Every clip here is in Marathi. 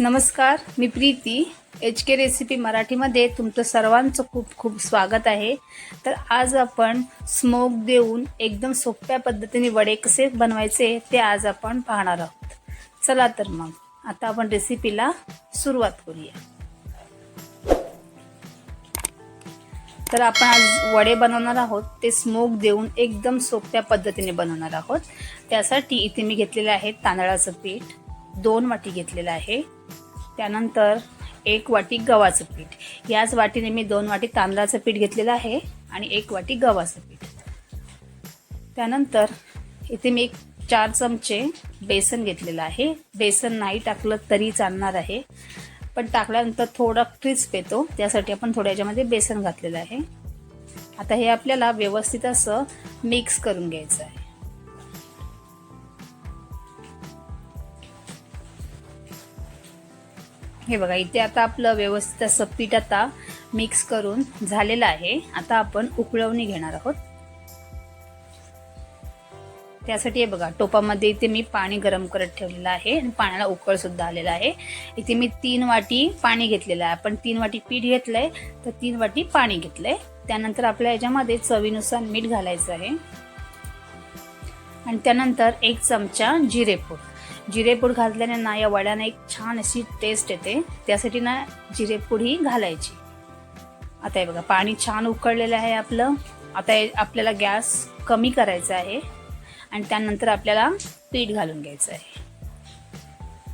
नमस्कार मी प्रीती. एच के रेसिपी मराठीमध्ये तुमचं सर्वांचं खूप खूप स्वागत आहे. तर आज आपण स्मोक देऊन एकदम सोप्या पद्धतीने वडे कसे बनवायचे ते आज आपण पाहणार आहोत. चला तर मग आता आपण रेसिपीला सुरुवात करूया. तर आपण आज वडे बनवणार आहोत. ते स्मोक देऊन एकदम सोप्या पद्धतीने बनवणार आहोत. त्यासाठी इथे मी घेतलेलं आहे तांदळाचं पीठ. दोन वाटी घेतलेलं आहे. त्यानंतर एक वाटी गव्हाचं पीठ. याच वाटीने मी दोन वाटी तांदळाचं पीठ घेतलेलं आहे आणि एक वाटी गव्हाचं पीठ. त्यानंतर इथे मी एक चार चमचे बेसन घेतलेलं आहे. बेसन नाही टाकलं तरी चालणार आहे. पण टाकल्यानंतर थोडा क्रिस्प येतो. त्यासाठी आपण थोड्या याच्यामध्ये बेसन घातलेलं आहे. आता हे आपल्याला व्यवस्थित असं मिक्स करून घ्यायचं आहे. हे बघा इथे आता आपलं व्यवस्थित असं पीठ आता मिक्स करून झालेलं आहे. आता आपण उकळवणी घेणार आहोत. त्यासाठी हे बघा टोपामध्ये इथे मी पाणी गरम करत ठेवलेलं आहे आणि पाण्याला उकळ सुद्धा आलेला आहे. इथे मी तीन वाटी पाणी घेतलेलं आहे. आपण तीन वाटी पीठ घेतलंय तर तीन वाटी पाणी घेतलंय. त्यानंतर आपल्या याच्यामध्ये चवीनुसार मीठ घालायचं आहे. आणि त्यानंतर एक चमचा जिरेपूड. जिरेपूड घातल्याने ना या वड्याने एक छान अशी टेस्ट येते. त्यासाठी ना जिरेपूड ही घालायची. आता हे बघा पाणी छान उकळलेलं आहे आपलं. आता आपल्याला गॅस कमी करायचा आहे आणि त्यानंतर आपल्याला पीठ घालून घ्यायचं आहे.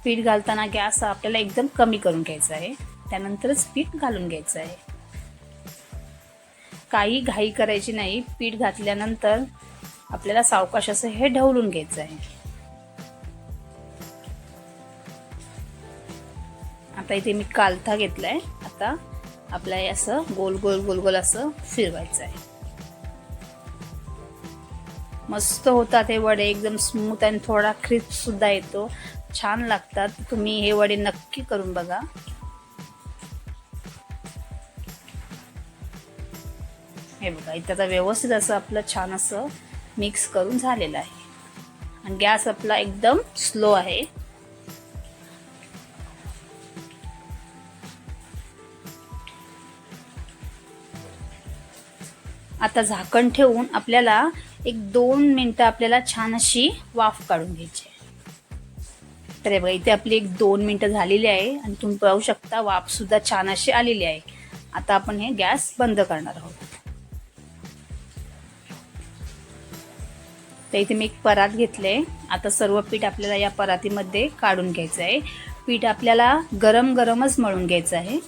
पीठ घालताना गॅस आपल्याला एकदम कमी करून घ्यायचा आहे. त्यानंतरच पीठ घालून घ्यायचं आहे. काही घाई करायची नाही. पीठ घातल्यानंतर आपल्याला सावकाश असं हे ढवलून घ्यायचं आहे. आता इथे मी कालथा घेतलाय. आता आपल्या असं गोल गोल गोल गोल असं फिरवायचं आहे. मस्त होतात हे वडे एकदम स्मूथ आणि थोडा क्रिस्प सुद्धा येतो. छान लागतात. तुम्ही हे वडे नक्की करून बघा. हे बघा इथं आता व्यवस्थित असं आपलं छान असं मिक्स करून झालेलं आहे. आणि गॅस आपला एकदम स्लो आहे. आता झाकण ठेवून आपल्याला एक दोन मिनटं आपल्याला छान अशी वाफ काढून घ्यायची तर हे बघा इथे आपली एक दोन मिनटं झालेली आहे आणि तुम्ही पाहू शकता वाफ सुद्धा छान अशी आलेली आहे. आता आपण हे गॅस बंद करणार आहोत. तर इथे मी एक परात घेतले. आता सर्व पीठ आपल्याला या परातीमध्ये काढून घ्यायचं आहे. पीठ आपल्याला गरम गरमच मळून घ्यायचं आहे.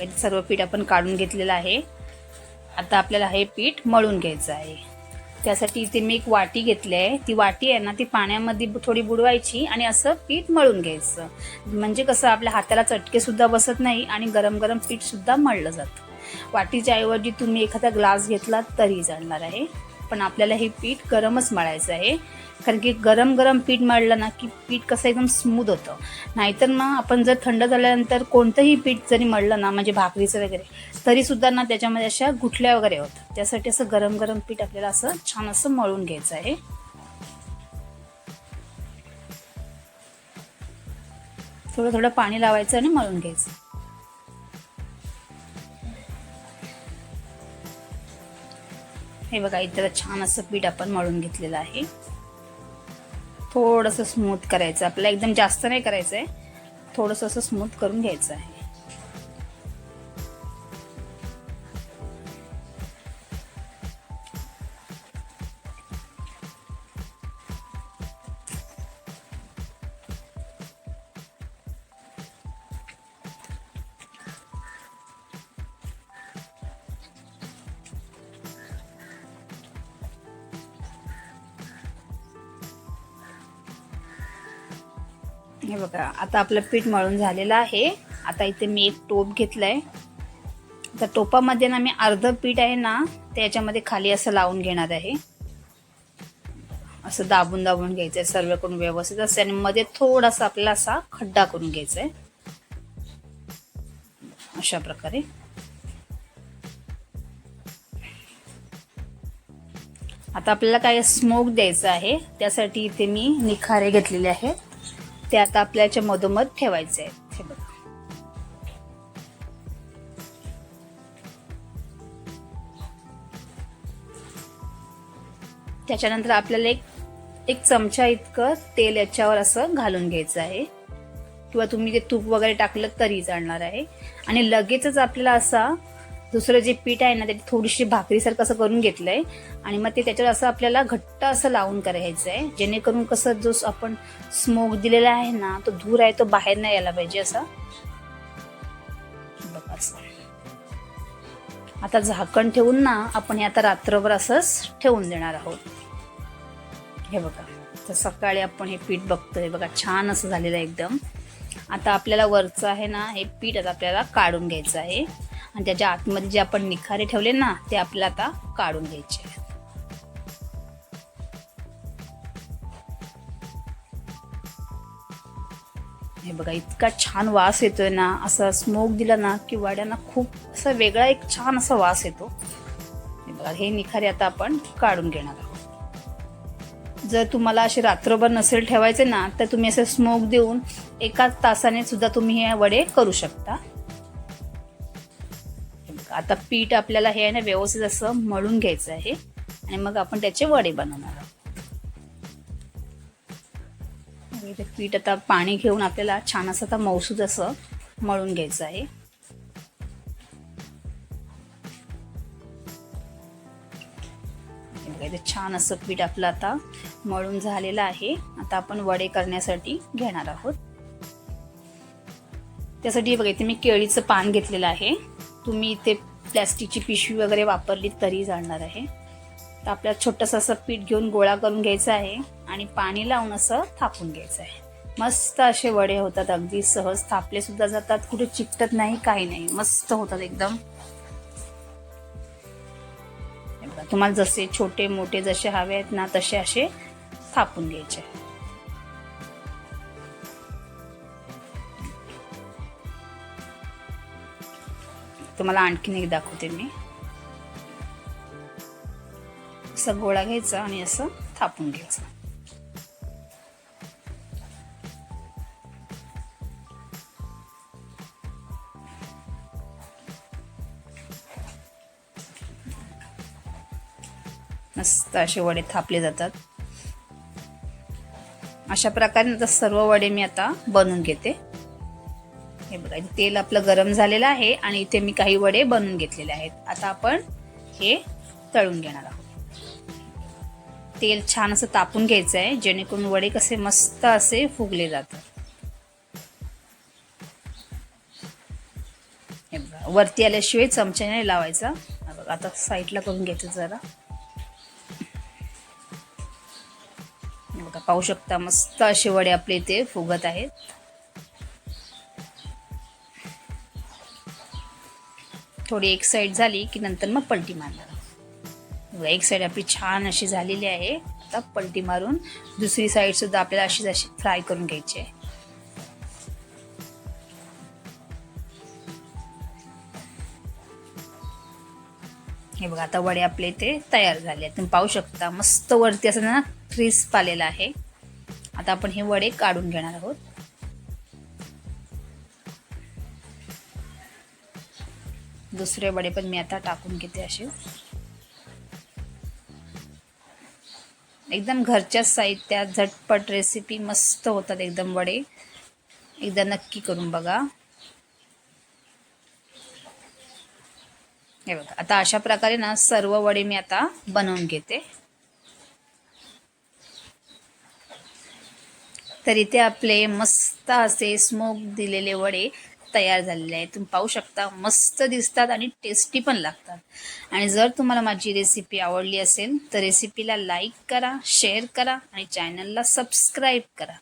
बघा सर्व पीठ आपण काढून घेतलेलं आहे. आता आपल्याला हे पीठ मळून घ्यायचं आहे. त्यासाठी इथे मी एक वाटी घेतली आहे. ती वाटी आहे ना ती पाण्यामध्ये थोडी बुडवायची आणि असं पीठ मळून घ्यायचं. म्हणजे कसं आपल्या हाताला चटकेसुद्धा बसत नाही आणि गरम गरम पीठसुद्धा मळलं जातं. वाटीच्या ऐवजी तुम्ही एखादा ग्लास घेतला तरी चालणार आहे. पण आपल्याला हे पीठ गरमच मळायचं आहे. कारण की गरम गरम पीठ मळलं ना की पीठ कसं एकदम स्मूथ होतं. नाहीतर मग आपण जर थंड झाल्यानंतर कोणतंही पीठ जरी मळलं ना म्हणजे भाकरीचं वगैरे तरी सुद्धा ना त्याच्यामध्ये अशा गुठल्या वगैरे होतात. त्यासाठी असं गरम गरम पीठ आपल्याला असं छान असं मळून घ्यायचं आहे. थोडं थोडं पाणी लावायचं आणि मळून घ्यायचं. हे बघा इतर छान असं पीठ आपण मळून घेतलेलं आहे. थोडंसं स्मूथ करायचं. आपल्याला एकदम जास्त नाही करायचं आहे थोडंसं असं स्मूथ करून घ्यायचं आहे हे बघा आता आपलं पीठ मळून झालेलं आहे. आता इथे मी एक टोप घेतलाय. तर टोपामध्ये ना मी अर्ध पीठ आहे ना त्याच्यामध्ये खाली असं लावून घेणार आहे. असं दाबून दाबून घ्यायचंय सर्वकडून व्यवस्थित असते आणि मध्ये थोडासा आपल्याला असा खड्डा करून घ्यायचा आहे अशा प्रकारे. आता आपल्याला काय स्मोक द्यायचं आहे त्यासाठी इथे मी निखारे घेतलेले आहेत. ते आता आपल्याच्या मधोमध ठेवायचे आहेत हे बघा. त्याच्यानंतर आपल्याला एक एक चमचा इतकं तेल याच्यावर असं घालून घ्यायचं आहे. किंवा तुम्ही ते तूप वगैरे टाकलं तरी चालणार आहे. आणि लगेचच आपल्याला असा दुसरं जे पीठ आहे ना त्याची थोडीशी भाकरीसारखं असं करून घेतलंय. आणि मग ते त्याच्यावर असं आपल्याला घट्ट असं लावून करायचं आहे जेणेकरून कसं जो आपण स्मोक दिलेला आहे ना तो धूर आहे तो बाहेर नाही यायला पाहिजे असा. बघा असं. आता झाकण ठेवून ना आपण हे आता रात्रभर असंच ठेवून देणार आहोत. हे बघा. तर सकाळी आपण हे पीठ बघतोय. बघा छान असं झालेलं आहे एकदम. आता आपल्याला वरचं आहे ना हे पीठ आता आपल्याला काढून घ्यायचं आहे. आणि त्याच्या आतमध्ये जे आपण निखारे ठेवले ना ते आपल्याला आता काढून घ्यायचे हे बघा इतका छान वास येतोय ना असा स्मोक दिला ना की वाड्यांना खूप असा वेगळा एक छान असा वास येतो. हे बघा हे निखारे आता आपण काढून घेणार आहोत. जर तुम्हाला असे रात्रभर नसेल ठेवायचे ना तर तुम्ही असे स्मोक देऊन एका तासाने सुद्धा तुम्ही हे वडे करू शकता. आता पीठ आपल्याला हे आहे ना व्यवस्थित असं मळून घ्यायचं आहे. आणि मग आपण त्याचे वडे बनवणार आहोत. पीठ आता पाणी घेऊन आपल्याला छान असं आता मौसूद असं मळून घ्यायचं आहे. छान असं पीठ आपलं आता मळून झालेलं आहे. आता आपण वडे करण्यासाठी घेणार आहोत. त्यासाठी बघा इथे मी केळीचं पान घेतलेलं आहे. तुम्ही इथे प्लॅस्टिकची पिशवी वगैरे वापरली तरी जाणार आहे. तर आपल्याला छोटंसं असं पीठ घेऊन गोळा करून घ्यायचं आहे आणि पाणी लावून असं थापून घ्यायचं आहे. मस्त असे वडे होतात अगदी सहज थापले सुद्धा जातात. कुठे चिकटत नाही काही नाही. मस्त होतात एकदम. तुम्हाला जसे छोटे मोठे जसे हवे आहेत ना तसे असे थापून घ्यायचे. तुम्हाला आणखीन एक दाखवते मी. असं गोळा घ्यायचा आणि असं थापून घ्यायचं. मस्त असे वडे थापले जातात. अशा प्रकारे आता सर्व वडे मी आता बनवून घेते. हे बघा तेल आपलं गरम झालेलं आहे आणि इथे मी काही वडे बनवून घेतलेले आहेत. आता आपण हे तळून घेणार आहोत. तेल छान असं तापून घ्यायचं आहे जेणेकरून वडे कसे मस्त असे फुगले जातात. हे बघा वरती आल्याशिवाय चमच्याने लावायचा. बघा आता साईडला करून घ्यायचं जरा. बघा पाहू शकता मस्त असे वडे आपले इथे फुगत आहेत. थोडी एक साईड झाली की नंतर मग पलटी मारणार बघा, एक साईड आपली छान अशी झालेली आहे. आता पलटी मारून दुसरी साईड सुद्धा आपल्याला अशीच अशी फ्राय करून घ्यायची आहे. हे बघा आता वडे आपले ते तयार झाले आहेत. तुम्ही पाहू शकता मस्त वरती असं ना क्रिस्प आलेला आहे. आता आपण हे वडे काढून घेणार आहोत. दुसरे वडे पण मी आता टाकून घेते असे. एकदम घरच्या साहित्यात झटपट रेसिपी मस्त होतात एकदम वडे. एकदा नक्की करून बघा. हे बघा आता अशा प्रकारे ना सर्व वडे मी आता बनवून घेते. तर इथे आपले मस्त असे स्मोक दिलेले वडे तयार झालेले आहेत. तुम्ही पाहू शकता मस्त दिसतात आणि टेस्टी पण लागतात. आणि जर तुम्हाला माझी रेसिपी आवडली असेल तर रेसिपीला लाईक करा शेअर करा आणि चॅनलला सबस्क्राईब करा.